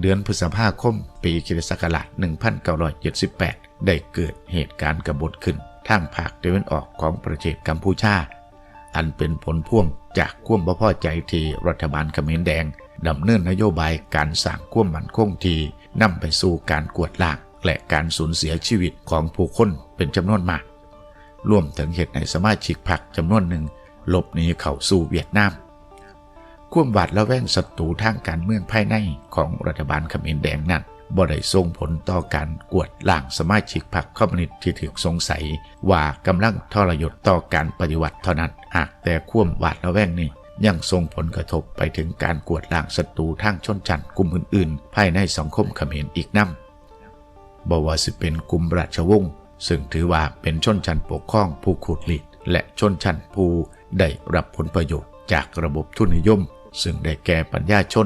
เดือนพฤษภาคม ปีคริสตศักราช1978 ได้เกิดเหตุการณ์กบฏขึ้นทางภาคตะวันออกของประเทศกัมพูชา อันเป็นผลพ่วงจากความบ่พอใจที่รัฐบาลเขมรแดงดำเนินนโยบายการสร้างความมั่นคงที่นำไปสู่การกวดล้างและการสูญเสียชีวิตของผู้คนเป็นจำนวนมาก รวมถึงเหตุในสมาชิกพรรคจำนวนหนึ่งหลบหนีเข้าสู่เวียดนาม ความหวาดระแวงศัตรูทางการเมืองภายในของรัฐบาลเขมรแดงนั้นบ่ได้ส่งผลต่อการกวดล้างสมาชิกพรรคคอมมิวนิสต์ที่ถูกสงสัย ว่ากำลังทรยศต่อการปฏิวัติเท่านั้นหากแต่ความหวาดระแวงนี้ยังส่งผลกระทบไปถึงการกวดล้างศัตรูทางชนชั้นกลุ่มอื่นๆ ภายในสังคมเขมรอีกนำบ่ว่าสิเป็นกลุ่มราชวงศ์ซึ่งถือว่าเป็นชนชั้นปกครองผู้ขูดหลีดและชนชั้นผู้ได้รับผลประโยชน์จากระบบทุนนิยม ซึ่งได้แก่ปัญญาชน